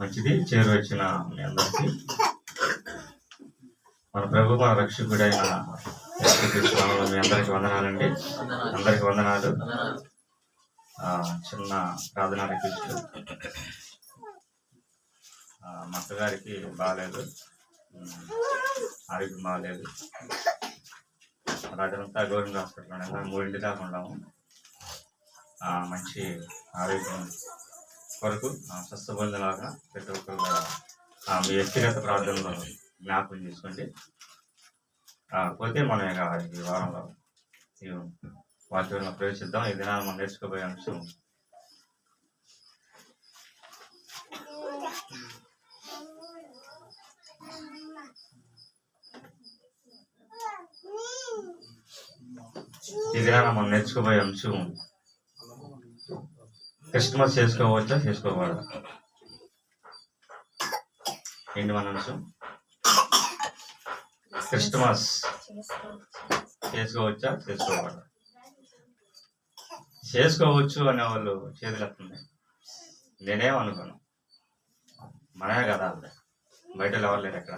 మంచిది. చేరువచ్చిన మీ అందరికీ. మన ప్రభు మన రక్షకుడైన యేసుక్రీస్తు మీ అందరికి వందనాలండి. అందరికి వందనాలు. చిన్న ప్రార్థన రిక్వెస్ట్. మా అత్తగారికి బాగాలేదు ఆరోగ్యం బాగాలేదు రాజంతా గవర్నమెంట్ హాస్పిటల్ మూడింటి దాకా ఉన్నాము. మంచి ఆరోగ్యం కొరకు స్వస్థబంధులాగా ప్రతి ఒక్కరు ఆ, మీ వ్యక్తిగత ప్రార్థనలో జ్ఞాపకం చేసుకోండి. పోతే మనం ఇక ఈ వారంలో ఈ వాక్యంలో ప్రవేశిద్దాం. ఈ దినాన్ని మనం నేర్చుకోబోయే అంశం ఈ దినాన్ని మనం నేర్చుకోబోయే అంశం క్రిస్మస్ చేసుకోవచ్చా? చేసుకోకూడదా? ఏంటి మన అంశం? క్రిస్మస్ చేసుకోవచ్చా? చేసుకోకూడదా? చేసుకోవచ్చు అనే వాళ్ళు నేనేమనుకోను నేనేం అనుకోను. మనమే కదా బయట ఎవరు లేరు ఎక్కడ?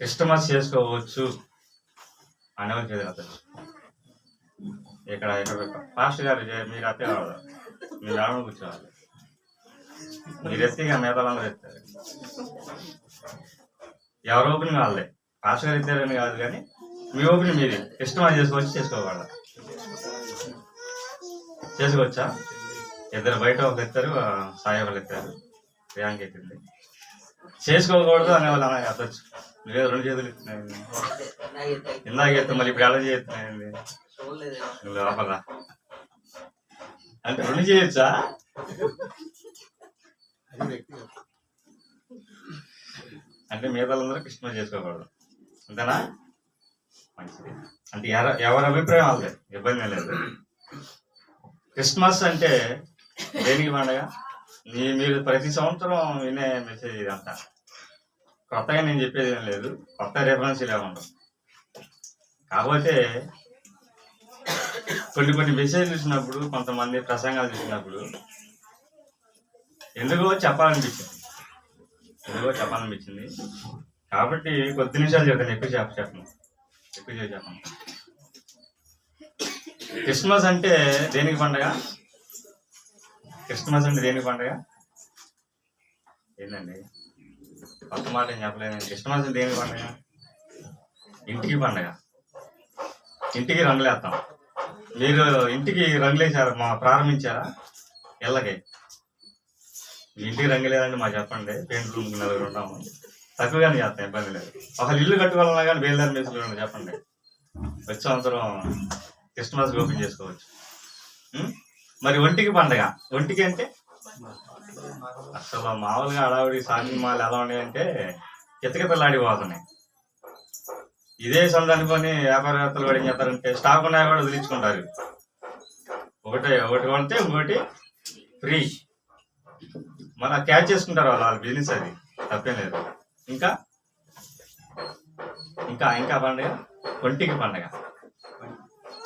క్రిస్టమస్ చేసుకోవచ్చు అనేవాళ్ళు చేతులెత్తచ్చు ఇక్కడ ఇక్కడ పాస్టర్ గారు మీరు అత్తే మీరు కూర్చోవాలి. మీరు ఎత్తి ఇక మిగతా వాళ్ళందరూ ఎత్తారు ఎవరు ఓపెనింగ్ వాళ్ళే పాస్టర్ గారు ఎత్తారని కాదు కానీ మీ ఓపెనింగ్ మీది. ఇష్టం చేసుకోవచ్చు చేసుకోవాలి చేసుకోవచ్చా? ఇద్దరు బయట ఒకరు ఎత్తారు సాయి ఒకరు ఎత్తారు. ప్రియాంక ఎత్తింది. చేసుకోకూడదు అనే వాళ్ళు అలా ఎత్తచ్చు నువ్వే రెండు చేతులు ఎత్తున్నాయండి ఇందాక ఎత్తా మళ్ళీ ఇప్పుడు ఎలా చేస్తున్నాయండి. నువ్వు లోపల అంటే రెండు చేయొచ్చా? అంటే మిగతా వాళ్ళందరూ కృష్ణ చేసుకోకూడదు. అంతేనా? మంచిది. అంటే ఎవ- ఎవరి అభిప్రాయం వాళ్ళదే. ఇబ్బంది లేదు. క్రిస్మస్ అంటే దేనికి పండగ? మీ మీరు ప్రతి సంవత్సరం వినే మెసేజ్ ఇదంతా కొత్తగా నేను చెప్పేది ఏం లేదు. కొత్త రిఫరెన్స్ ఇలా ఉండవు. కాకపోతే కొన్ని కొన్ని మెసేజ్ చూసినప్పుడు కొంతమంది ప్రసంగాలు చూసినప్పుడు ఎందుకో చెప్పాలనిపించింది. ఎందుకో చెప్పాలనిపించింది. కాబట్టి కొద్ది నిమిషాలు చెప్తాను ఎక్కువ చెప్ప చెప్పను. ఎక్కువ చేసి చెప్పను. క్రిస్మస్ అంటే దేనికి పండగ? క్రిస్మస్ అంటే దేనికి పండగ? ఏంటండి కొత్త మాట ఏం చెప్పలేదు క్రిస్మస్ అంటే దేనికి పండగ? ఇంటికి పండగ. ఇంటికి రంగులేస్తాం మీరు ఇంటికి రంగులేసారా మా ప్రారంభించారా? ఇళ్ళకి. మీ ఇంటికి రంగులేదండి మా చెప్పండి. పెయింట్ రూమ్ నలుగురు ఉన్నాము. తక్కువగానే చేస్తాం ఇబ్బంది లేదు. అసలు ఇల్లు కట్టుకోవాలన్నా కానీ బేల్దారి మేసులు చెప్పండి. వచ్చే సంవత్సరం క్రిస్మస్ ఓపెన్ చేసుకోవచ్చు. మరి ఒంటికి పండగ. ఒంటికి అంటే? అసలు మామూలుగా అడావుడి సాంగ్మాలు ఎలా ఉన్నాయంటే కితకితలాడిపోతున్నాయి. ఇదే సంద అనుకొని వ్యాపారవేత్తలు కూడా ఏం చేస్తారంటే స్టాక్ ఉన్నాయి కూడా వదిలించుకుంటారు. ఒకటే ఒకటి కొంటే ఇంకోటి ఫ్రీ మన క్యాచ్ చేసుకుంటారు వాళ్ళు వాళ్ళ బిజినెస్ అది. తప్పేం లేదు. ఇంకా? ఇంకా ఇంకా పండగ? ఒంటికి పండగ.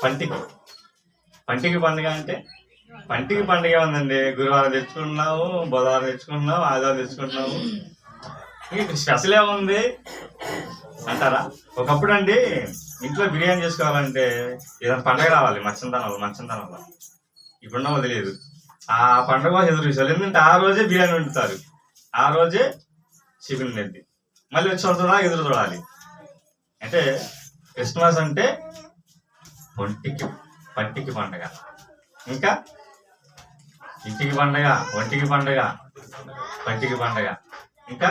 పంటికి. పంటికి పండుగ అంటే? పంటికి పండుగ ఉందండి గురువారం తెచ్చుకున్నాము బుధవారం తెచ్చుకున్నాము ఆదివారం తెచ్చుకున్నాము స్పెషల్ ఏముంది? అంటారా? ఒకప్పుడు అండి ఇంట్లో బిర్యానీ చేసుకోవాలంటే ఏదైనా పండగ రావాలి మచ్చందనంలో మచ్చందనంలో ఇప్పుడున్నా వదిలేదు ఆ పండగ కోసం ఎదురు చూసారు ఎందుకంటే ఆ రోజే బిర్యానీ వండుతారు. ఆ రోజే చికెన్ నెద్ది మళ్ళీ వచ్చి వస్తుందా ఎదురు చూడాలి. అంటే క్రిస్మస్ అంటే ఒంటికి పంటికి పండగ. ఇంకా? ఇంటికి పండగ ఒంటికి పండగ పంటికి పండగ. ఇంకా?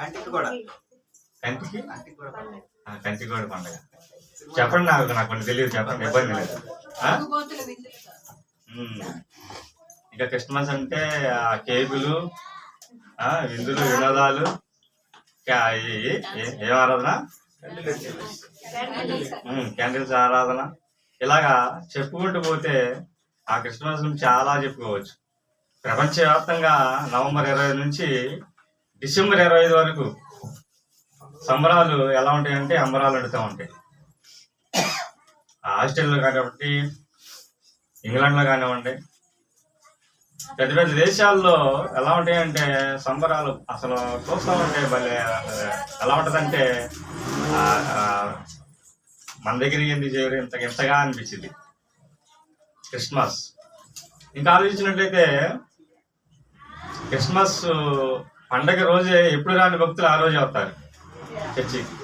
కంటికి కూడా. కంటికి? కంటికి కూడా పండగ. చెప్పండి నాకు నాకు కొన్ని తెలియదు చెప్పండి ఇబ్బంది లేదు. ఇంకా క్రిస్మస్ అంటే ఆ కేకులు ఆ, విందులు వినోదాలు ఇంకా ఏ- ఏం ఆరాధన? క్యాండిల్స్ ఆరాధన. ఇలాగా చెప్పుకుంటూ పోతే ఆ క్రిస్మస్ చాలా చెప్పుకోవచ్చు. ప్రపంచవ్యాప్తంగా నవంబర్ ఇరవై నుంచి డిసెంబర్ ఇరవై ఐదు వరకు సంబరాలు ఎలా ఉంటాయంటే అంబరాలు అడుతూ ఉంటాయి. ఆస్ట్రేలియాలో కాబట్టి ఇంగ్లాండ్లో కానివ్వండి పెద్ద పెద్ద దేశాల్లో ఎలా ఉంటాయంటే సంబరాలు అసలు చూస్తూ ఉంటే భలే ఎలా ఉంటుందంటే మన దగ్గరికి ఎందుకు చేయరు ఇంత ఇంతగా అనిపించింది. క్రిస్మస్. ఇంకా ఆలోచించినట్లయితే క్రిస్మస్ పండగ రోజే ఎప్పుడు రాని భక్తులు ఆ రోజే వస్తారు చర్చికి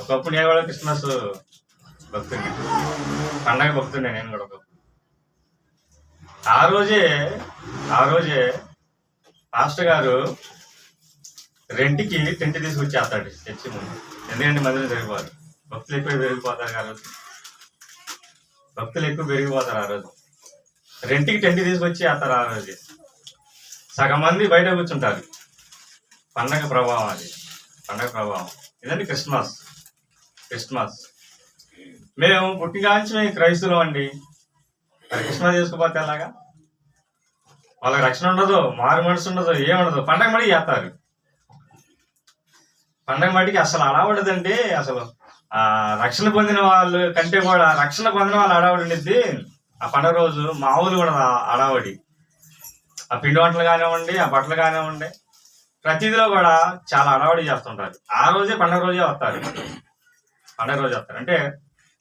ఒకప్పుడు నేను కూడా క్రిస్మస్ భక్తుడిని. పండగ భక్తుడిని నేను కూడా ఒకప్పుడు. ఆ రోజే ఆ రోజే పాస్టర్ గారు రెంట్కి టెంట్ తీసుకొచ్చేస్తాడు చర్చి ముందు. ఎందుకంటే మందిరం జరిగిపోరు భక్తులు ఎక్కువ పెరిగిపోతారు ఆ రోజు. భక్తులు ఎక్కువ పెరిగిపోతారు ఆ రోజు. రెంట్కి టెంట్ తీసుకొచ్చి వేస్తారు ఆ రోజు. సగం మంది బయట కూర్చుంటారు. పండగ ప్రభావం అది. పండగ ప్రభావం. ఇదండి క్రిస్మస్. క్రిస్మస్. మేము పుట్టిగాంచి మేము క్రైస్తులం అండి. క్రిస్మస్ చేసుకోపోతే ఎలాగా? వాళ్ళకి రక్షణ ఉండదు మారు మనసు ఉండదు ఏముండదు. పండగ మడికి చేస్తారు. పండగ మడికి అసలు అడవడదండి. అసలు ఆ రక్షణ పొందిన వాళ్ళు కంటే కూడా రక్షణ పొందిన వాళ్ళు అడవడి ఉండిద్ది. ఆ పండగ రోజు మామూలు కూడా అడవడి. ఆ పిండి వంటలు కానివ్వండి ఆ బట్టలు కానివ్వండి ప్రతిదిలో కూడా చాలా అడవాడి చేస్తుంటారు. ఆ రోజే పండగ రోజే వస్తారు. పండగ రోజు వస్తారు. అంటే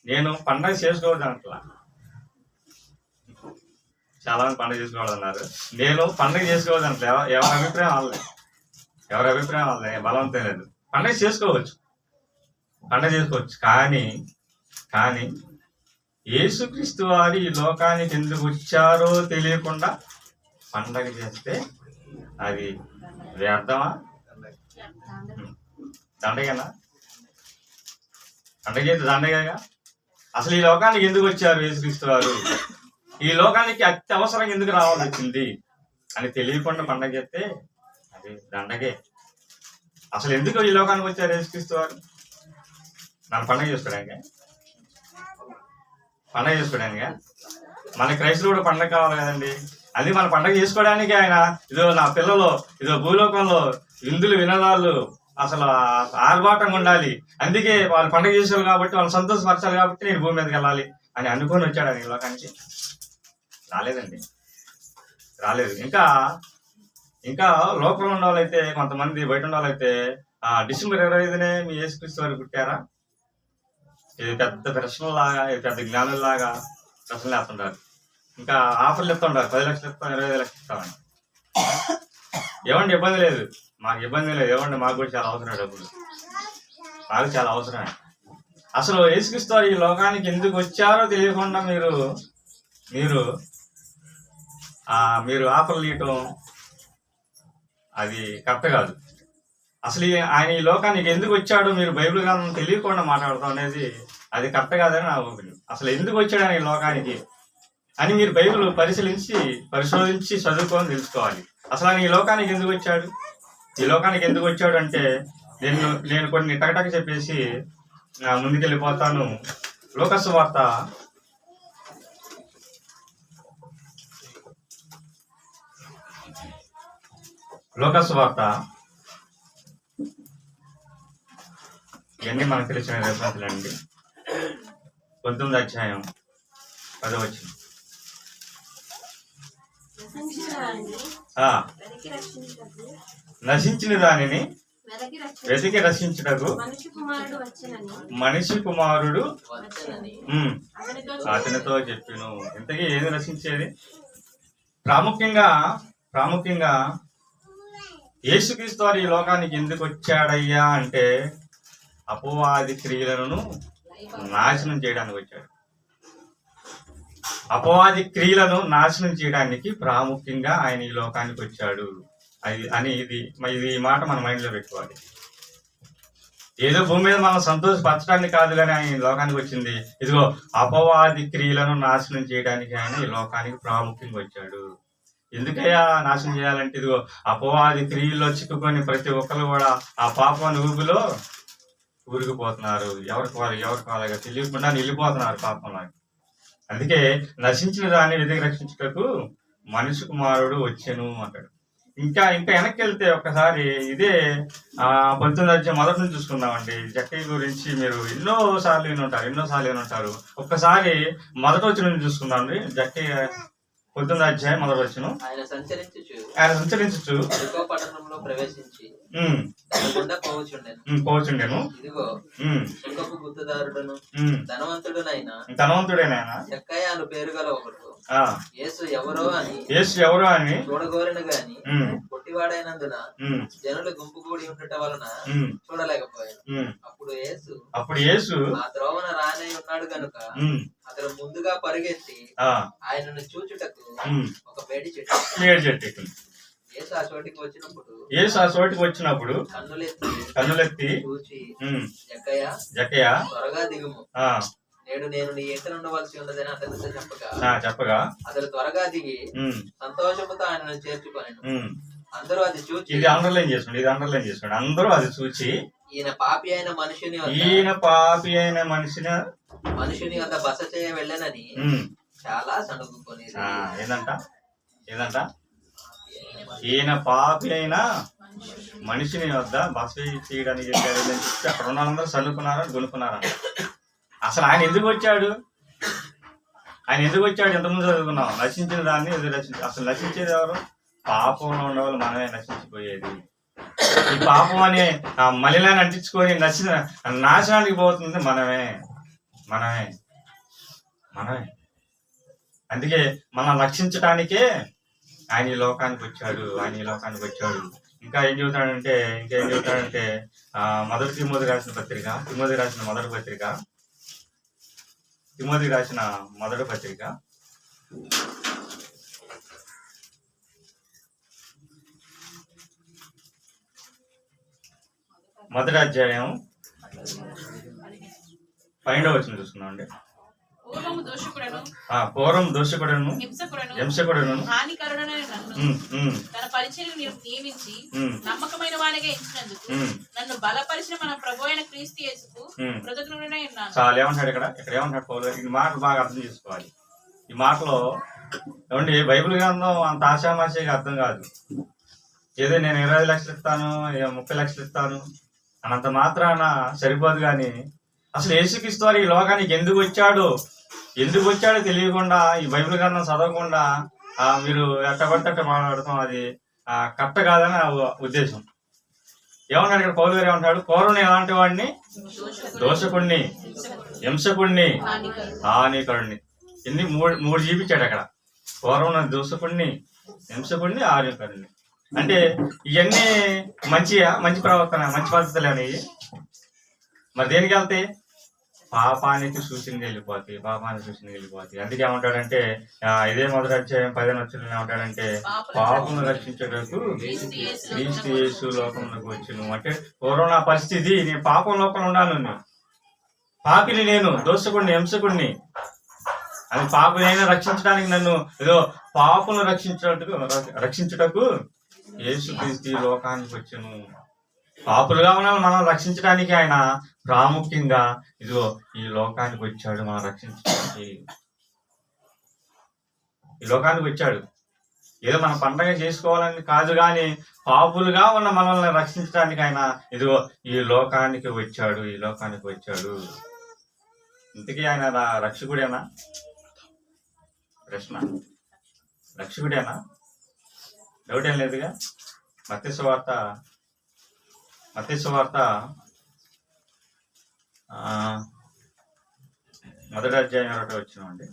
నేను పండగ చేసుకోవద్దు అంటలా చాలా మంది పండగ చేసుకోవద్దు అన్నారు. నేను పండగ చేసుకోవద్దు అంటలే ఎవరి అభిప్రాయం వాళ్ళే ఎవరి అభిప్రాయం వాళ్ళే బలవంతం లేదు. పండగ చేసుకోవచ్చు. పండగ చేసుకోవచ్చు. కానీ కానీ యేసుక్రీస్తు వారి ఈ లోకానికి ఎందుకు వచ్చారో తెలియకుండా పండగ చేస్తే అది అర్థమా దండగనా పండగ చేస్తే దండగగా అసలు ఈ లోకానికి ఎందుకు వచ్చారు యేసుక్రీస్తు వారు? ఈ లోకానికి అత్యవసరం ఎందుకు రావాల్సి వచ్చింది? అని తెలియకుండా పండగ చేస్తే అది దండగే అసలు ఎందుకు ఈ లోకానికి వచ్చారు యేసుక్రీస్తు వారు? నన్ను పండగ చేసుకోవడానికి? పండగ చేసుకోవడానికి? మన క్రైస్తులు కూడా పండగ కావాలి కదండి. అది మన పండగ చేసుకోవడానికి ఆయన. ఇదో నా పిల్లలు ఇదో భూలోకంలో విందులు వినోదాలు అసలు ఆర్భాటంగా ఉండాలి. అందుకే వాళ్ళు పండగ చేసేవారు కాబట్టి వాళ్ళు సంతోషపరచాలి కాబట్టి నేను భూమి మీదకి వెళ్ళాలి అని అనుకొని వచ్చాడు ఆయన ఈ లోకానికి. రాలేదండి. రాలేదు. ఇంకా ఇంకా లోకంలో ఉన్న వాళ్ళైతే కొంతమంది బయట ఉన్న వాళ్ళైతే ఆ డిసెంబర్ ఇరవై ఐదునే మీ యేసుక్రీస్తు వారు పుట్టారా? ఇది పెద్ద ప్రశ్నలాగా ఇది పెద్ద జ్ఞానులాగా ప్రశ్నలు వేస్తుంటారు ఇంకా ఆఫర్లు ఇస్తుంటారు పది లక్షలు ఇస్తాం ఇరవై ఐదు లక్షలు ఇస్తామని ఏమండి ఇబ్బంది లేదు. మాకు ఇబ్బంది లేదు. ఏమండి మాకు కూడా చాలా అవసరం డబ్బులు. మాకు చాలా అవసరం. అసలు యేసుక్రీస్తు ఈ లోకానికి ఎందుకు వచ్చారో తెలియకుండా మీరు మీరు మీరు ఆఫర్లు ఇవ్వటం అది కరెక్ట్ కాదు. అసలు ఈ- ఆయన ఈ లోకానికి ఎందుకు వచ్చాడో మీరు బైబిల్ గ్రంథం తెలియకుండా మాట్లాడతాం అనేది అది కరెక్ట్ కాదని నా ఒపీనియన్. అసలు ఎందుకు వచ్చాడు ఆయన ఈ లోకానికి? అని మీరు బైబిల్ పరిశీలించి పరిశోధించి చదువుకొని తెలుసుకోవాలి. అసలు ఆయన ఈ లోకానికి ఎందుకు వచ్చాడు? ఈ లోకానికి ఎందుకు వచ్చాడు అంటే నేను నేను కొన్ని టకటక చెప్పేసి ముందుకెళ్ళిపోతాను. లోకస్ వార్త. లోకస్ వార్త. ఇవన్నీ మనకు తెలిసిన రెఫరెన్స్లు అండి పంతొమ్మిది అధ్యాయం పదవచ్చు నశించిన దానిని వెతికి రక్షించుటకు మనిషి కుమారుడు ఉమ్, అతనితో అతనితో చెప్పిను. ఇంతకీ ఏది రక్షించేది ప్రాముఖ్యంగా ప్రాముఖ్యంగా యేసుక్రీస్తు వారు ఈ లోకానికి ఎందుకు వచ్చాడయ్యా అంటే అపవాది క్రియలను నాశనం చేయడానికి వచ్చాడు. అపవాది క్రియలను నాశనం చేయడానికి ప్రాముఖ్యంగా ఆయన ఈ లోకానికి వచ్చాడు. అది అని ఇది ఇది ఈ మాట మన మైండ్లో పెట్టుకోవాలి. ఏదో భూమి మీద మనం సంతోషపరచడానికి కాదు కానీ ఆయన లోకానికి వచ్చింది. ఇదిగో అపవాది క్రియలను నాశనం చేయడానికి ఆయన ఈ లోకానికి ప్రాముఖ్యంగా వచ్చాడు. ఎందుకయ్యా నాశనం చేయాలంటే? ఇదిగో అపవాది క్రియల్లో చిక్కుకొని ప్రతి ఒక్కరు కూడా ఆ పాపం ఊబిలో ఊరికిపోతున్నారు. ఎవరికి వాళ్ళు ఎవరికి వాళ్ళగా తెలియకుండా నిలిపోతున్నారు పాపంలాగా. అందుకే నశించిన దాన్ని వెతికి రక్షించుటకు మనిషి కుమారుడు వచ్చాను అంటాడు. ఇంకా ఇంకా వెనక్కి వెళ్తే ఒక్కసారి ఇదే ఆ పంతొమ్మిది అధ్యాయం మొదటి నుంచి చూసుకుందామండి. జక్కయ్య గురించి మీరు ఎన్నో సార్లు విని ఉంటారు ఎన్నో సార్లు విని ఉంటారు. ఒక్కసారి మొదటి వచ్చిన నుంచి చూసుకుందామండి. జక్కయ్య పొద్దున్న అధ్యాయం మొదటి వచ్చును ఆయన సంచరించుచు ఆయన సంచరించచ్చు ఎరుకో పట్టణంలో ప్రవేశించి గుండా పోవచుండెను ఇదిగో గుర్తుదారుడును. ధనవంతుడునైన అను పేరు గల ఒకడు. యేసు ఎవరో అని యేసు ఎవరు అని చూడగోరిన గాని పొట్టివాడైనందున జనులు గుంపు కూడి ఉండటం వలన చూడలేకపోయాను. అప్పుడు యేసు అప్పుడు యేసు ఆ ద్రోవన రానే ఉన్నాడు గనుక ఉమ్, అతడు ముందుగా పరిగెత్తి ఆ, ఆయనను చూచుటకు ఒక వేడి చెట్టు మేడి చెట్టు. యేసు ఆ చోటికి వచ్చినప్పుడు యేసు ఆ చోటికి వచ్చినప్పుడు కన్నులెత్తి కన్నులెత్తి చూచి జక్కయ్య జక్కయ్య త్వరగా దిగుము. నేడు నేను నీ ఇంట ఉండవలసి ఉన్నదని అతనితో చెప్పగా చెప్పగా. అతడు త్వరగా దిగి సంతోషముతో ఆయనను చేర్చుకొనెను. ఉమ్. అందరూ అది చూచి ఇది అండర్లైన్ చేసుకోండి ఇది అండర్లైన్ చేసుకోండి అందరూ అది చూచి ఈయన పాపి అయిన మనుషుని ఈయన పాపి అయిన మనిషిని మనుషుని వద్ద బస చేయ వెళ్ళనని చాలా సణుగుకొని ఏందంట? ఏందంట? ఈయన పాపి అయిన మనిషిని వద్ద బస చేయడానికి అక్కడ ఉన్న వాళ్ళందరూ చల్లుకున్నారా గొనుక్కున్నారా అసలు ఆయన ఎందుకు వచ్చాడు? ఆయన ఎందుకు వచ్చాడు? ఎంతమంది చదువుకున్నాం. నశించిన దాన్ని ఎదురు రచించి అసలు నశించేది ఎవరు? పాపంలో ఉండేవాళ్ళు మనమే నశించిపోయేది. ఈ పాపం అనే మలిలా నటించుకొని అంటించుకొని నచ్చిన నాశనానికి పోతుంది మనమే. మనమే. మనమే. అందుకే మనం రక్షించడానికే ఆయన ఈ లోకానికి వచ్చాడు. ఆయన ఈ లోకానికి వచ్చాడు. ఇంకా ఏం చెబుతాడంటే ఇంకా ఏం చెబుతాడంటే ఆ మొదటి తిమోది రాసిన పత్రిక తిమోది రాసిన మొదటి పత్రిక. తిమోతి రాసిన మొదటి పత్రిక. మొదటి అధ్యాయం పన్నెండవ వచ్చిన చూసుకుందాం అండి పూర్వం దోషకుడను హింసకుడను తన పరిచయం నియమించి నమ్మకమైన ఉమ్, నన్ను బలపరిచిన మన ప్రభు అయిన క్రీస్తు యేసుకు ఉమ్. కృతజ్ఞుడనై ఉన్నాను. చాలా ఏమంటాడు ఇక్కడ? ఇక్కడ ఏమంటాడు? ఈ మాటలు బాగా అర్థం చేసుకోవాలి. ఈ మాటలో ఏమండి బైబిల్ గ్రంథం అంత ఆశామాషిగా అర్థం కాదు. ఏదో నేను ఇరవై లక్షలు ఇస్తాను ముప్పై లక్షలు ఇస్తాను అనంత మాత్రాన సరిపోదు కానీ అసలు యేసుక్రీస్తు వారు ఈ లోకానికి ఎందుకు వచ్చాడు? ఎందుకు వచ్చాడో తెలియకుండా ఈ బైబిల్ గ్రంథం చదవకుండా ఆ, మీరు ఎట్టబడితే మాట్లాడటం అది ఆ, కరెక్ట్ కాదని నా ఉద్దేశం. ఏమన్నాడు ఇక్కడ పౌరు గారు? ఏమంటాడు పూర్వం ఎలాంటి వాడిని? దోషకుణ్ణి. హింసకుణ్ణి. హానికరుడు హానికరుణ్ణి మూడు మూడు చూపించాడు అక్కడ. పూర్వం దోషకుణ్ణి హింసకుణ్ణి హానికరుణ్ణి. అంటే ఇవన్నీ మంచియా? మంచి ప్రవర్తన మంచి పద్ధతులు అనేవి మరి దేనికి వెళ్తాయి? పాపానికి సూచనకి వెళ్ళిపోతాయి పాపానికి సూచనలు వెళ్ళిపోతాయి. అందుకే ఏమంటాడంటే ఇదే మొదటి అధ్యాయం పదిహేను వచ్చిన ఏమంటాడంటే పాపను రక్షించడానికి క్రీస్తు యేసు లోకంలోకి వచ్చాను. అంటే పూర్వం నా పరిస్థితి నేను పాపం లోపల ఉండాలి నేను పాపిని నేను దోషకుడిని హింసకుడిని అది పాపనైనా రక్షించడానికి నన్ను ఏదో పాపను రక్షించటకు రక్షించుటకు యేసు క్రీస్తు లోకానికి వచ్చాను. పాపులుగా ఉన్న మనం రక్షించడానికి ఆయన ప్రాముఖ్యంగా ఇదిగో ఈ లోకానికి వచ్చాడు మనం రక్షించడానికి. ఈ లోకానికి వచ్చాడు. ఏదో మన పండగ చేసుకోవాలని కాదు కానీ పాపులుగా ఉన్న మనల్ని రక్షించడానికి ఆయన ఇదిగో ఈ లోకానికి వచ్చాడు ఈ లోకానికి వచ్చాడు. ఇంతకీ ఆయన రక్షకుడేనా? ప్రశ్న. రక్షకుడేనా? డౌట్ ఏం లేదుగా? మత్స్య వార్త మత్స్య వార్త ఆ, మొదటి అధ్యాయం ఒకటి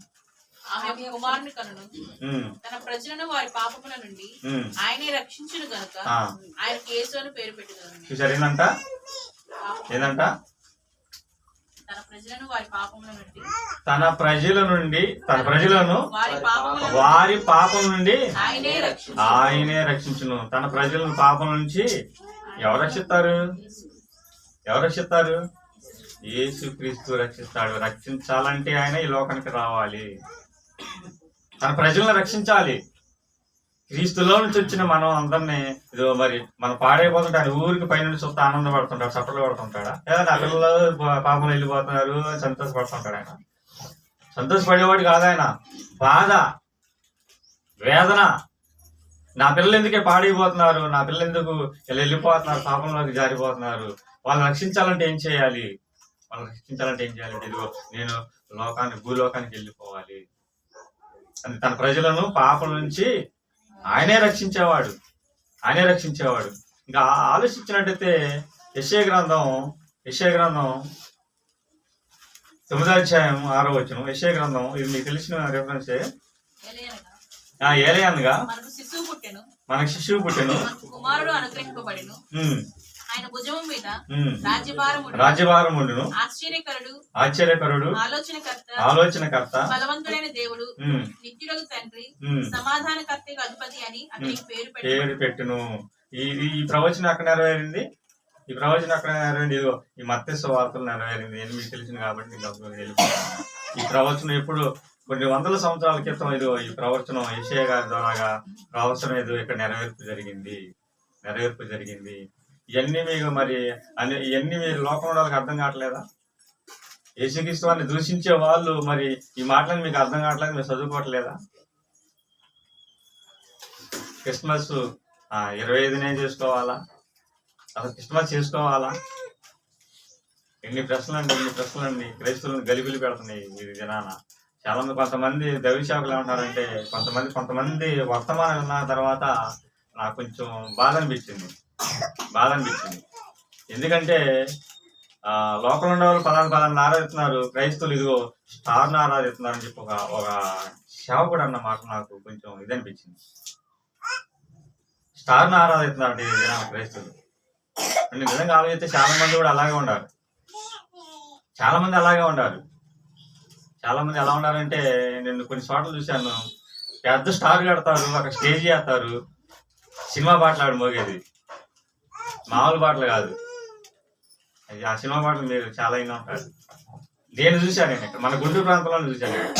ఆమె కుమారుని కనును. ఉమ్, తన ప్రజలను వారి పాపముల నుండి ఉమ్, ఆయనే రక్షించును గనుక ఆ. ఆయనకి యేసు అని పేరు పెట్టుదను చూసారు ఏందంట? ఏందంట? తన ప్రజలను వారి పాపముల నుండి తన ప్రజల నుండి తన ప్రజలను వారి పాపం నుండి ఆయనే రక్షించు ఆయనే రక్షించును. తన ప్రజలను పాపం నుంచి ఎవరు రక్షిస్తారు ఎవరు రక్షిస్తారు యేసు క్రీస్తు రక్షిస్తాడు. రక్షించాలంటే ఆయన ఈ లోకానికి రావాలి. తన ప్రజలను రక్షించాలి. క్రీస్తులో నుంచి వచ్చిన మనం అందరినీ ఇదో మరి మనం పాడైపోతుంటే ఊరికి పైన చూస్తే ఆనందపడుతుంటాడు చట్టలు పడుతుంటాడా లేదా నా పిల్లలు పా- వెళ్ళిపోతున్నారు సంతోషపడుతుంటాడు ఆయన. సంతోషపడేవాడు కాదు ఆయన. బాధ వేదన నా పిల్లలు ఎందుకే పాడైపోతున్నారు? నా పిల్లలు ఎందుకు ఇలా వెళ్ళిపోతున్నారు? పాపంలోకి జారిపోతున్నారు? వాళ్ళని రక్షించాలంటే ఏం చేయాలి? వాళ్ళని రక్షించాలంటే ఏం చేయాలి? ఇదిగో నేను లోకానికి భూలోకానికి వెళ్ళిపోవాలి. అని తన ప్రజలను పాపం నుంచి ఆయనే రక్షించేవాడు. ఆయనే రక్షించేవాడు. ఇంకా ఆలోచించినట్టయితే యశే గ్రంథం యశే గ్రంథం తొమ్మిదో అధ్యాయం ఆరో వచ్చిన యశే గ్రంథం ఇది మీకు తెలిసిన రెఫరెన్సే ఏలయనగా ఏలయనగా మనకు శిశువు పుట్టెను. మనకు శిశువు పుట్టెను. మనకు కుమారుడు అనుగ్రహింపబడెను. ఆయన భుజము మీద రాజ్యభారం ఉండును ఆశ్చర్యకరుడు ఆశ్చర్యకరుడు ఆలోచనకర్త ఆలోచనకర్త. బలవంతుడైన దేవుడు ఉమ్, నిత్యుడకు తండ్రి ఉమ్. సమాధానకర్తకు అధిపతి అని అతనికి పేరు పేరు పెట్టును. ఈ ఈ- ప్రవచనం అక్కడ నెరవేరింది? ఈ ప్రవచనం అక్కడ నెరవేరింది? ఇదిగో ఈ మత్స్య వార్తలు నెరవేరింది. నేను మీకు తెలిసింది కాబట్టి ఈ ప్రవచనం ఎప్పుడు కొన్ని వందల సంవత్సరాల క్రితం ఇది ఈ ప్రవచనం ఏషియా గారి ద్వారాగా ప్రవచనం ఏదో ఇక్కడ నెరవేర్పు జరిగింది. నెరవేర్పు జరిగింది. ఇవన్నీ మీకు మరి అన్ని ఇవన్నీ మీరు లోకంలో వాళ్ళకి అర్థం కావట్లేదా? యేసుక్రీస్తు వారిని దూషించే వాళ్ళు మరి ఈ మాటలను మీకు అర్థం కావట్లేదు మీరు చదువుకోవట్లేదా? క్రిస్మస్ ఇరవై ఐదునే చేసుకోవాలా? అసలు క్రిస్మస్ చేసుకోవాలా? ఎన్ని ప్రశ్నలు అండి ఎన్ని ప్రశ్నలు అండి క్రైస్తవులను గలిబిలి పెడుతున్నాయి ఈ జనాన చాలా మంది కొంతమంది దైవశాఖలు ఏమంటారంటే కొంతమంది కొంతమంది వర్తమానం విన్న తర్వాత నాకు కొంచెం బాధ అనిపించింది. బాధ అనిపించింది. ఎందుకంటే లోకల్ లోకంలో ఉన్న వాళ్ళు పలానా పలానా ఆరాధిస్తున్నారు. క్రైస్తవులు ఇదిగో స్టార్ను ఆరాధిస్తున్నారు అని చెప్పి ఒక ఒక సేవకుడు అన్న మాట నాకు కొంచెం ఇది అనిపించింది. స్టార్ను ఆరాధిస్తున్నారు ఈ క్రైస్తవులు. అంటే నిజంగా ఆలోచిస్తే చాలా మంది కూడా అలాగే ఉన్నారు చాలా మంది అలాగే ఉండాలి. చాలా మంది ఎలా ఉన్నారంటే నేను కొన్ని చోట్ల చూశాను. పెద్ద స్టార్ కడతారు అక్కడ స్టేజ్ చేస్తారు. సినిమా పాటలు ఆడు మోగేది. మామూలు పాటలు కాదు. అది ఆ సినిమా పాటలు మీరు చాలా అయినా ఉంటారు. నేను చూశాను నేను. ఇక్కడ మన గుంటూరు ప్రాంతంలో చూశాను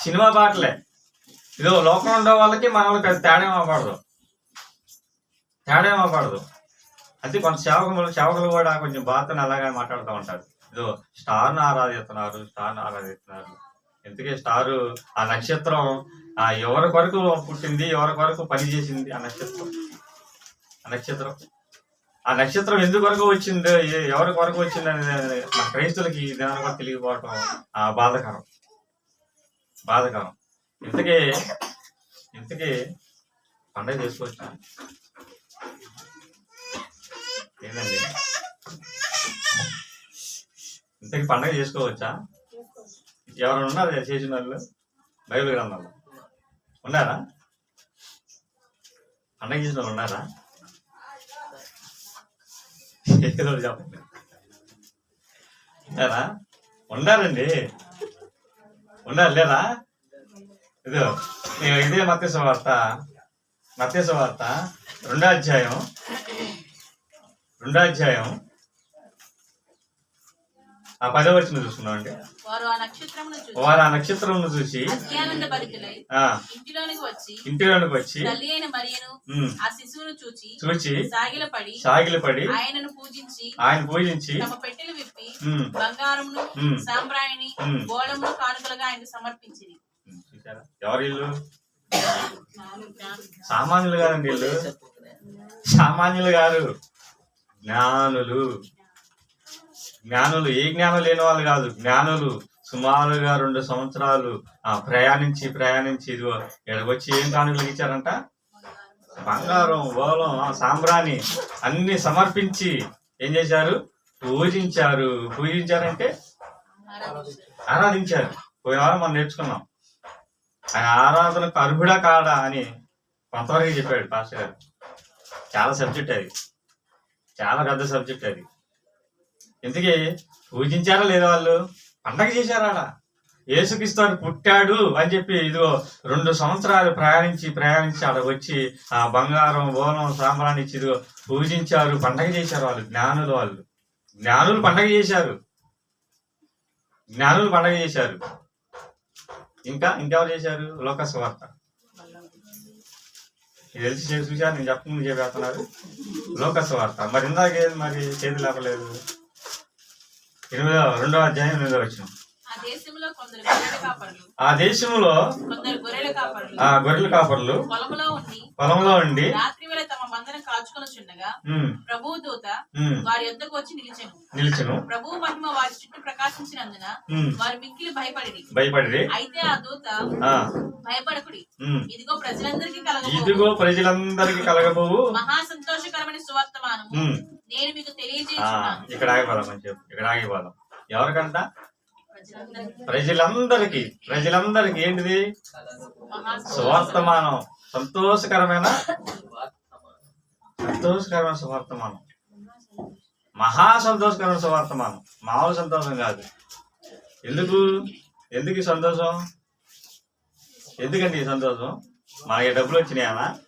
సినిమా పాటలే. ఇదో లోకం ఉండే వాళ్ళకి మన వాళ్ళకి అది తేడా అవ్వకూడదు. తేడా అవ్వకూడదు. అయితే కొంత సేవకులు సేవకులు కూడా కొంచెం బాధను అలాగే మాట్లాడుతూ ఉంటారు. స్టార్ను ఆరాధిస్తున్నారు స్టార్ను ఆరాధిస్తున్నారు ఎందుకే స్టారు? ఆ నక్షత్రం ఆ ఎవరి కొరకు పుట్టింది ఎవరి కొరకు పని చేసింది ఆ నక్షత్రం. ఆ నక్షత్రం. ఆ నక్షత్రం ఎందుకు వరకు వచ్చింది ఎవరి కొరకు వచ్చింది అనేది మా క్రైస్తులకి దాని కూడా తెలియకపోవటం ఆ బాధకరం. బాధకరం. ఇంతకీ ఇంతకీ పండగ చేసుకోవచ్చు? ఏంటండి? ఇంతకి పండగ చేసుకోవచ్చా? ఎవరైనా ఉన్నారు చేసిన వాళ్ళు బైబిల్ గ్రంథంలో? ఉన్నారా? పండగ చేసిన వాళ్ళు ఉన్నారా? ఏదో చెప్పండి. ఉన్నారా? ఉన్నారండి ఉన్నారు లేరా? ఇదో నేను ఇదే మత్స్య వార్త. మత్స్య వార్త రెండో అధ్యాయం. రెండో అధ్యాయం. పదో వచ్చిన చూసుకున్నాం అండి వారు ఆ నక్షత్రమును చూసి ఆ ఆ. ఇంటిలోనికి వచ్చి ఆ శిశువును చూచి చూచి సాగిలపడి సాగిలపడి ఆయనను పూజించి ఆయన పూజించి తమ పెట్టెలు విప్పి బంగారమును కానుకలుగా సమర్పించింది చూసారా ఎవరు వీళ్ళు? సామాన్యులు కాదండి వీళ్ళు. సామాన్యులు గారు జ్ఞానులు. జ్ఞానులు ఏ జ్ఞానం లేని వాళ్ళు కాదు. జ్ఞానులు సుమారుగా రెండు సంవత్సరాలు ఆ ప్రయాణించి ప్రయాణించి ఇదిగో వచ్చి ఏం కానుకలు ఇచ్చారంట? బంగారం ఓలం ఆ సాంబ్రాణి అన్ని సమర్పించి ఏం చేశారు? పూజించారు. పూజించారంటే ఆరాధించారు. పోయిన వారం మనం నేర్చుకున్నాం. ఆయన ఆరాధనకు అర్హుడా కాడా అని కొంతవరకు చెప్పాడు పాస్టర్ గారు. చాలా సబ్జెక్ట్ అది. చాలా పెద్ద సబ్జెక్ట్ అది. ఎందుకే? పూజించారా లేదా వాళ్ళు? పండగ చేశారా ఆడ? యేసుక్రీస్తు పుట్టాడు అని చెప్పి ఇదిగో రెండు సంవత్సరాలు ప్రయాణించి ప్రయాణించి ఆడ వచ్చి ఆ బంగారం బోనం సాంబ్రాన్ని ఇచ్చి ఇదిగో పూజించారు పండగ చేశారు వాళ్ళు జ్ఞానులు వాళ్ళు. జ్ఞానులు పండగ చేశారు. జ్ఞానులు పండగ చేశారు. ఇంకా ఇంకెవరు చేశారు? లోకస్ వార్త. తెలిసి చేసి చూశారు నేను చెప్పకుండా చెప్పేస్తున్నారు లోకస్ వార్త. మరి ఇందాక ఏది మరి చేతి లేపలేదు ఎనిమిదో రెండో అధ్యాయం ఎనిమిదో వచ్చిన ఆ దేశంలో ఆ గొర్రెల కాపరులు పొలంలో ఉండి రాత్రి వేళ తమ మందను కాచుకొని చుండగా ఉమ్, ప్రభు దూత వారి యొద్దకు వచ్చి నిలిచెను. నిలిచెను. ప్రభు మహిమ వారి చుట్టూ ప్రకాశించినందున వారు మిక్కిలి భయపడి భయపడిరి. అయితే ఆ దూత భయపడకుడి. ఇదిగో ప్రజలందరికీ కలగబోవు. ఇదిగో ప్రజలందరికీ కలగబోవు. మహా సంతోషకరమైన సువర్తమానము. ఉమ్, నేను మీకు తెలియజేస్తున్నాను. ఇక్కడ ఆగిపోదాం ఇక్కడ ఆగిపోదాం. ఎవరికంట? ప్రజలందరికీ ప్రజలందరికీ ఏంటిది? సువార్తమానం సంతోషకరమైన సంతోషకరమైన సువార్తమానం మహా సంతోషకరమైన సువార్తమానం మామూలు సంతోషం కాదు. ఎందుకు? ఎందుకు సంతోషం? ఎందుకండి ఈ సంతోషం? మనకి డబ్బులు వచ్చినాయనా?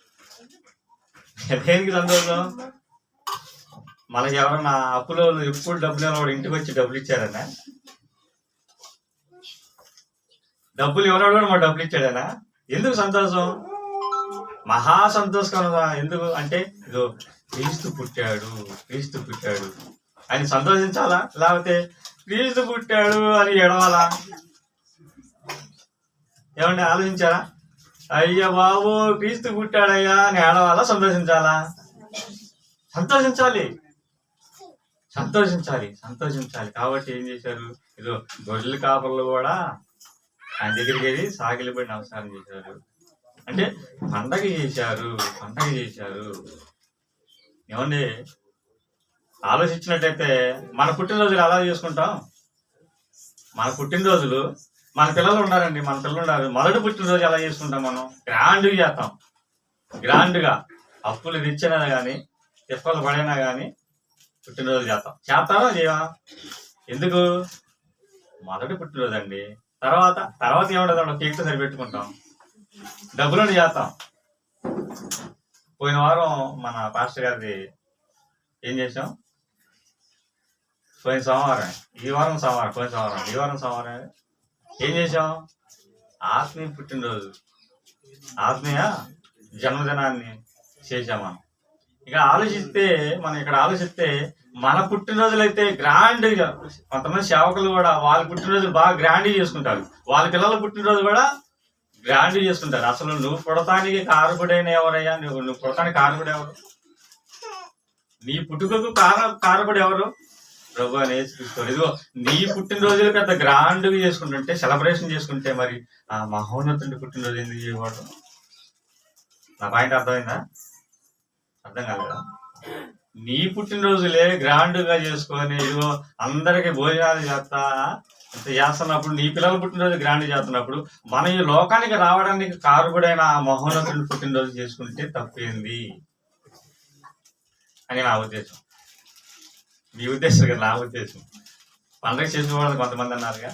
దేనికి సంతోషం? మనకి ఎవరన్నా అప్పులో ఎప్పుడు డబ్బులు ఇంటికి వచ్చి డబ్బులు ఇచ్చారన్నా? డబ్బులు ఇవ్వడం కూడా మా డబ్బులు ఇచ్చాడనా? ఎందుకు సంతోషం? మహా సంతోషం ఎందుకు? అంటే ఇదో క్రీస్తు పుట్టాడు క్రీస్తు పుట్టాడు. అని సంతోషించాలా? లేకపోతే క్రీస్తు పుట్టాడు అని ఎడవాలా ఏమండి ఆలోచించారా? అయ్యా బాబు క్రీస్తు పుట్టాడయ్యా అని ఏడవాలా? సంతోషించాలా? సంతోషించాలి. సంతోషించాలి సంతోషించాలి. కాబట్టి ఏం చేశారు? ఇదో గొర్రెల కాపర్లు కూడా ఆయన దగ్గరికి వెళ్ళి సాగిలిపోయి నమస్కారం చేశారు. అంటే పండగ చేశారు పండగ చేశారు. ఏమండి? ఆలోచించినట్టయితే మన పుట్టినరోజులు అలా చేసుకుంటాం? మన పుట్టినరోజులు మన పిల్లలు ఉన్నారండి మన పిల్లలు ఉన్నారు మొదటి పుట్టినరోజు ఎలా చేసుకుంటాం మనం? గ్రాండ్గా చేస్తాం. గ్రాండ్గా. అప్పులు తెచ్చినా కానీ తిప్పలు పడినా కానీ పుట్టినరోజు చేస్తాం. చేస్తారా చేయవా? ఎందుకు? మొదటి పుట్టినరోజు అండి తర్వాత తర్వాత ఏముండదు కేక్తో సరిపెట్టుకుంటాం. డబ్బులను చేస్తాం. పోయిన వారం మన పాస్టర్ గారిది ఏం చేసాం పోయిన సోమవారం ఈ వారం సోమవారం పోయిన సోమవారం ఈ వారం సోమవారం ఏం చేసాం ఆత్మీయ పుట్టినరోజు. ఆత్మీయ జన్మదినాన్ని చేసాం మనం. ఇక ఆలోచిస్తే మనం ఇక్కడ ఆలోచిస్తే మన పుట్టినరోజులు అయితే గ్రాండ్ కొంతమంది సేవకులు కూడా వాళ్ళ పుట్టినరోజులు బాగా గ్రాండ్ చేసుకుంటారు. వాళ్ళ పిల్లల పుట్టినరోజు కూడా గ్రాండ్ చేసుకుంటారు. అసలు నువ్వు పుడతానికి కారకుడైన ఎవరయ్యా? నువ్వు నువ్వు పుడతానికి కారకుడు ఎవరు? నీ పుట్టుకకు కార కారకుడు ఎవరు? ప్రభు అని ఇదిగో నీ పుట్టినరోజులు పెద్ద గ్రాండ్ చేసుకుంటుంటే సెలబ్రేషన్ చేసుకుంటే మరి ఆ మహోన్నతుడి పుట్టినరోజు ఎందుకు చేయకూడదు నా పాయింట్ అర్థమైందా? అర్థం కాలేదా? నీ పుట్టినరోజులే గ్రాండ్గా చేసుకొని ఇదిగో అందరికి భోజనాలు చేస్తా చేస్తున్నప్పుడు నీ పిల్లల పుట్టినరోజు గ్రాండ్ చేస్తున్నప్పుడు మన ఈ లోకానికి రావడానికి కారకుడైన ఆ మహోన్నతుడి పుట్టినరోజు చేసుకుంటే తప్పేంది? అని నా ఉద్దేశం. మీ ఉద్దేశం కదా నా ఉద్దేశం. పండగ చేసుకోవడం కొంతమంది అన్నారుగా.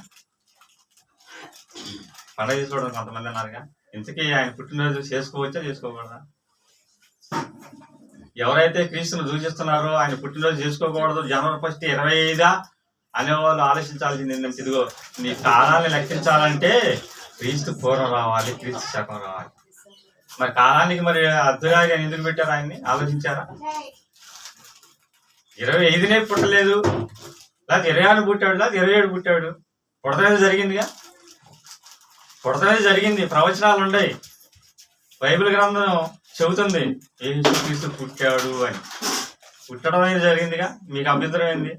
పండగ చేసుకోవడం కొంతమంది అన్నారుగా. ఇంతకీ ఆయన పుట్టినరోజు చేసుకోవచ్చా చేసుకోకూడదా? ఎవరైతే క్రీస్తును దూషిస్తున్నారో ఆయన పుట్టినరోజు చేసుకోకూడదు జనవరి ఫస్ట్ ఇరవై ఐదా అనేవాళ్ళు ఆలోచించాల్సింది ఏంటంటే ఇదిగో నీ కాలాన్ని లెక్కించాలంటే క్రీస్తు పూర్వం రావాలి క్రీస్తు శకం రావాలి. మరి కాలానికి మరి అర్ధగా ఎందుకు పెట్టారు ఆయన్ని? ఆలోచించారా? ఇరవై ఐదునే పుట్టలేదు లేకపోతే ఇరవై ఆరు పుట్టాడు లేకపోతే ఇరవై ఏడు పుట్టాడు. పుడతనేది జరిగిందిగా? పుడతనేది జరిగింది ప్రవచనాలు ఉన్నాయి బైబిల్ గ్రంథం చెబుతుంది యేసుక్రీస్తు పుట్టాడు అని. పుట్టడం అనేది జరిగిందిగా మీకు అభ్యంతరం ఏంది?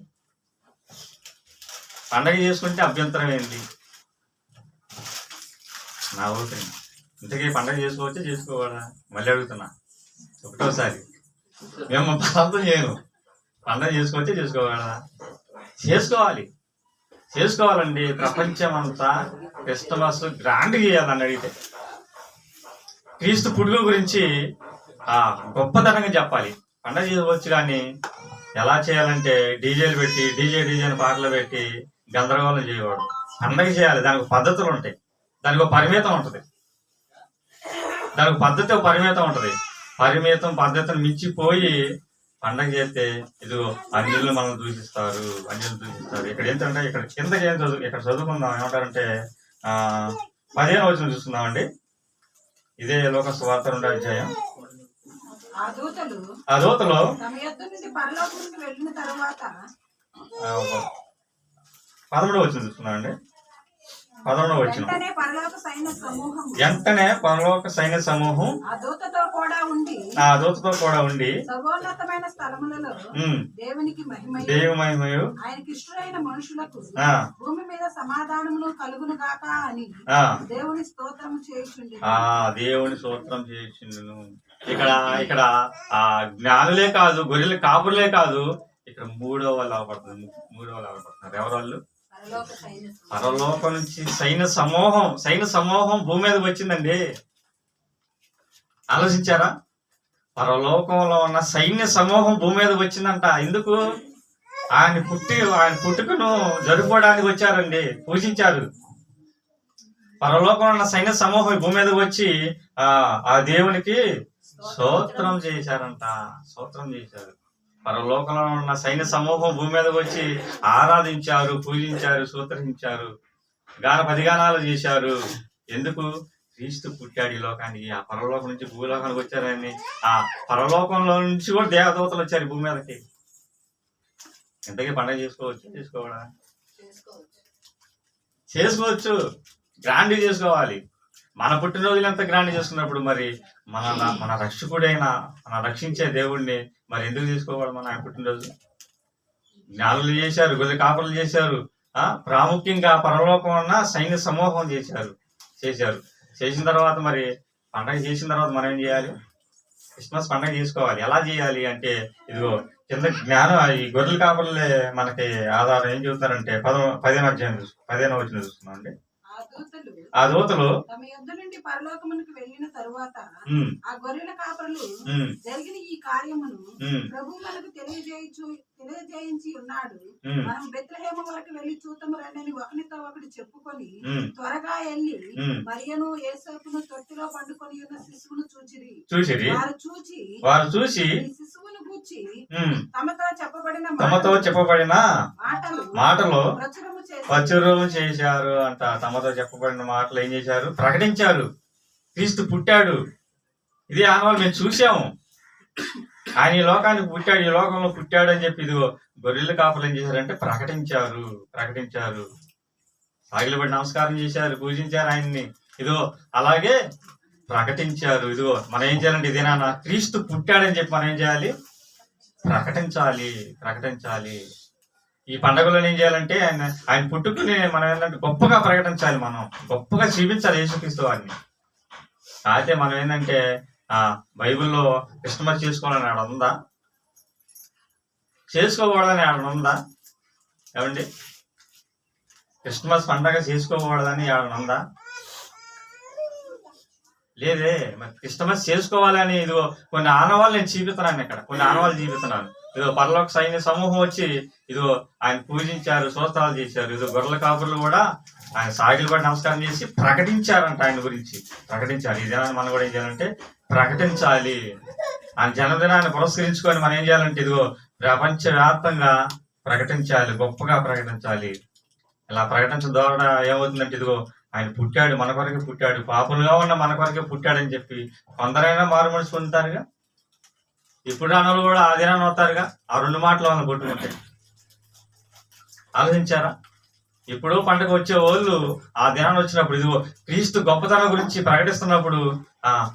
పండగ చేసుకుంటే అభ్యంతరం ఏంది? నా ఓకే ఇంతకీ పండగ చేసుకోవచ్చా చేసుకోవాలా? మళ్ళీ అడుగుతున్నా. ఒకటోసారి. మేము బలవంతం చేయను. పండగ చేసుకోవచ్చా చేసుకోవాలా? చేసుకోవాలి. చేసుకోవాలండి. ప్రపంచం అంతా క్రిస్టమస్ గ్రాండ్ చేయాలని అడిగితే. క్రీస్తు పుడుగు గురించి ఆ గొప్పతనంగా చెప్పాలి. పండగ చేసుకోవచ్చు కానీ ఎలా చేయాలంటే డీజేలు పెట్టి డీజే డీజే పాటలు పెట్టి గందరగోళం చేయవాడు పండగ చేయాలి. దానికి ఒక పద్ధతులు ఉంటాయి. దానికి ఒక పరిమితం ఉంటుంది. దానికి ఒక పద్ధతి ఒక పరిమితం ఉంటుంది. పరిమితం పద్ధతిని మించిపోయి పండగ చేస్తే ఇదిగో అంజులు మనం దూషిస్తారు అంజులు దూషిస్తారు. ఇక్కడ ఏంటంటే ఇక్కడ కింద ఏం చదువు ఇక్కడ చదువుకుందాం. ఏమంటారంటే ఆ పదిహేను వచ్చిన చూస్తున్నామండి ఇదే లోక సువార్త రెండో అధ్యాయం. ఆ దూతలు పదమూడవ వచ్చిన చూస్తున్నామండి. పదకొండవ వచ్చిన వెంటనే పరలోక సైన్య సమూహం ఆ దూతతో కూడా ఉండి ఆ దూతతో కూడా ఉండి సర్వోన్నతమైన స్థలములలో దేవునికి మహిమ దేవమహిమయు ఆయనకి ఇష్టమైన మనుషులకు ఆ, భూమి మీద సమాధానమును కలుగును గాక అని దేవుని స్తోత్రం చేయుచుండి ఆ దేవుని సూత్రం చేసిండును ఇక్కడ ఇక్కడ ఆ జ్ఞానులే కాదు గొర్రెల కాపురులే కాదు ఇక్కడ మూడో వాళ్ళు అవపడుతుంది మూడో వాళ్ళు అవపడుతున్నారు ఎవరు వాళ్ళు? సైన్య పరలోకం నుంచి సైన్య సమూహం సైన్య సమూహం భూమి మీదకి వచ్చిందండి. ఆలోచించారా? పరలోకంలో ఉన్న సైన్య సమూహం భూమి మీదకి వచ్చిందంట. ఎందుకు? ఆయన పుట్టి ఆయన పుట్టుకను జరుపుకోవడానికి వచ్చారండి. పూజించారు. పరలోకంలో ఉన్న సైన్య సమూహం భూమి మీదకి వచ్చి ఆ ఆ దేవునికి స్తోత్రం చేశారంట. స్తోత్రం చేశారు. పరలోకంలో ఉన్న సైన్య సమూహం భూమి మీదకి వచ్చి ఆరాధించారు పూజించారు సూత్రించారు గాన పదిగానాలు చేశారు. ఎందుకు? క్రీస్తు పుట్టాడు ఈ లోకానికి. ఆ పరలోకం నుంచి భూలోకానికి వచ్చారని ఆ పరలోకంలో నుంచి కూడా దేవదూతలు వచ్చారు భూమి మీదకి. ఇంతకీ పండగ చేసుకోవచ్చు? చేసుకోవడా చేసుకోవచ్చు. గ్రాండ్ చేసుకోవాలి. మన పుట్టినరోజులు ఎంత గ్రాండ్ చేసుకున్నప్పుడు మరి మన మన రక్షకుడైన మన రక్షించే దేవుడిని మరి ఎందుకు తీసుకోవాలి మన పుట్టినరోజు జ్ఞానులు చేశారు గొర్రె కాపులు చేశారు ఆ? ప్రాముఖ్యంగా పరలోకం ఉన్న సైన్య సమూహం చేశారు చేశారు. చేసిన తర్వాత మరి పండగ చేసిన తర్వాత మనం ఏం చేయాలి? క్రిస్మస్ పండగ చేసుకోవాలి. ఎలా చేయాలి అంటే ఇదిగో కింద జ్ఞానం ఈ గొర్రెల కాపులే మనకి ఆధారం ఏం చెబుతారంటే పద పదిహేను అధ్యాయం చూసుకో పదిహేను వచ్చిన చూస్తున్నాం అండి ఆ దూతలు తమ యొద్ద నుండి పరలోకమునకు వెళ్ళిన తరువాత ఆ గొర్రెల కాపరులు జరిగిన ఈ కార్యమును ప్రభు మనకు తెలియజేయచ్చు తెలియజేయించి ఉన్నాడు. మనం బెత్లహేమ వరకు వెళ్ళి చూతము రండి ఒకరితో ఒకటి చెప్పుకొని త్వరగా వెళ్ళి. మరియను ఏసేపును తొట్టిలో పండుకొని ఉన్న శిశువును చూచిరి. వారు చూచి వారు చూసి శిశువును ఉమ్, తమతో చెప్పబడిన తమతో చెప్పబడిన మాటలు మాటలు ప్రచురము చేశారు. అంట. తమతో చెప్పబడిన మాటలు ఏం చేశారు? ప్రకటించారు. క్రీస్తు పుట్టాడు. ఇది ఆనవాళ్ళు మేము చూసాము ఆయన ఈ లోకానికి పుట్టాడు ఈ లోకంలో పుట్టాడు అని చెప్పి ఇదిగో గొర్రెల కాపలు ఏం చేశారంటే ప్రకటించారు ప్రకటించారు. సాగిలబడి నమస్కారం చేశారు పూజించారు ఆయన్ని. ఇదిగో అలాగే ప్రకటించారు. ఇదిగో మనం ఏం చేయాలంటే ఇదేనా క్రీస్తు పుట్టాడని చెప్పి మనం ఏం చేయాలి? ప్రకటించాలి ప్రకటించాలి. ఈ పండుగలో ఏం చేయాలంటే ఆయన ఆయన పుట్టుకుని మనం ఏంటంటే గొప్పగా ప్రకటించాలి మనం. గొప్పగా జీవించాలి యేసుక్రీస్తు వారిని. అయితే మనం ఏంటంటే బైబిల్లో కస్టమర్ చేసుకోవాలని ఆడ ఉందా? చేసుకోకూడదని ఆడ ఉందా? ఏమండి? క్రిస్మస్ పండగ చేసుకోకూడదని ఆడ ఉందా? లేదే మరి క్రిస్టమస్ చేసుకోవాలని ఇదిగో కొన్ని ఆనవాళ్ళు నేను చూపిస్తున్నాను ఇక్కడ. కొన్ని ఆనవాళ్ళు చూపిస్తున్నాను. ఇదిగో పర్లోక సైన్య సమూహం వచ్చి ఇదిగో ఆయన పూజించారు సోత్రాలు చేశారు. ఇదిగో గొర్రెల కాపులు కూడా ఆయన సాగిలు పడి నమస్కారం చేసి ప్రకటించారంట ఆయన గురించి. ప్రకటించాలి. ఈ దినాన్ని మనం కూడా ఏం చేయాలంటే ప్రకటించాలి. ఆయన జన్మదినాన్ని పురస్కరించుకొని మనం ఏం చేయాలంటే ఇదిగో ప్రపంచవ్యాప్తంగా ప్రకటించాలి. గొప్పగా ప్రకటించాలి. ఇలా ప్రకటించడం ద్వారా ఏమవుతుందంటే ఇదిగో ఆయన పుట్టాడు మన కొరకే పుట్టాడు. పాపులుగా ఉన్న మన కొరకే పుట్టాడని చెప్పి కొందరైనా మారు మనసు పొందుతారుగా? ఇప్పుడు రానోళ్ళు కూడా ఆ దినాన్ని అవుతారుగా ఆ రెండు మాటలు వాళ్ళని కొట్టుకుంటాయి ఆలోచించారా? ఇప్పుడు పండుగ వచ్చే వాళ్ళు ఆ దినాన్ని వచ్చినప్పుడు ఇదిగో క్రీస్తు గొప్పతనం గురించి ప్రకటిస్తున్నప్పుడు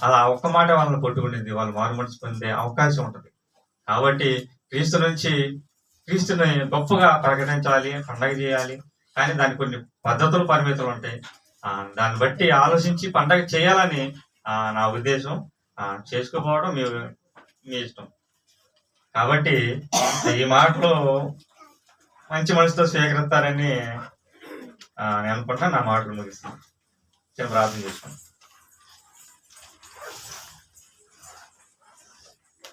అలా ఒక్క మాట వాళ్ళని కొట్టుకునేది వాళ్ళు మారు మనసు పొందే అవకాశం ఉంటుంది. కాబట్టి క్రీస్తు నుంచి క్రీస్తుని గొప్పగా ప్రకటించాలి పండగ చేయాలి. కానీ దానికి కొన్ని పద్ధతులు పరిమితులు ఉంటాయి. దాన్ని బట్టి ఆలోచించి పండగ చేయాలని నా ఉద్దేశం. చేసుకోపోవడం చేసుకోకపోవడం మీ మీ ఇష్టం. కాబట్టి ఈ మాటలు మంచి మనసుతో స్వీకరిస్తారని నేను అనుకుంటా నా మాటలు ముగిస్తాను చిన్న ప్రార్థన చేసుకోండి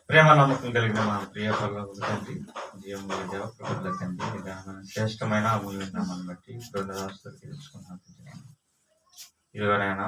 ప్రేమ నమ్మకం కలిగిన మా ప్రియ పర్లోక తండ్రి జీవం దేవ ప్రభుత్వ తండ్రి విధానం శ్రేష్టమైన అమూల్యమైన నామాన్ని బట్టి రాష్ట్రాలు తెలుసుకున్నాను ఇదివరైనా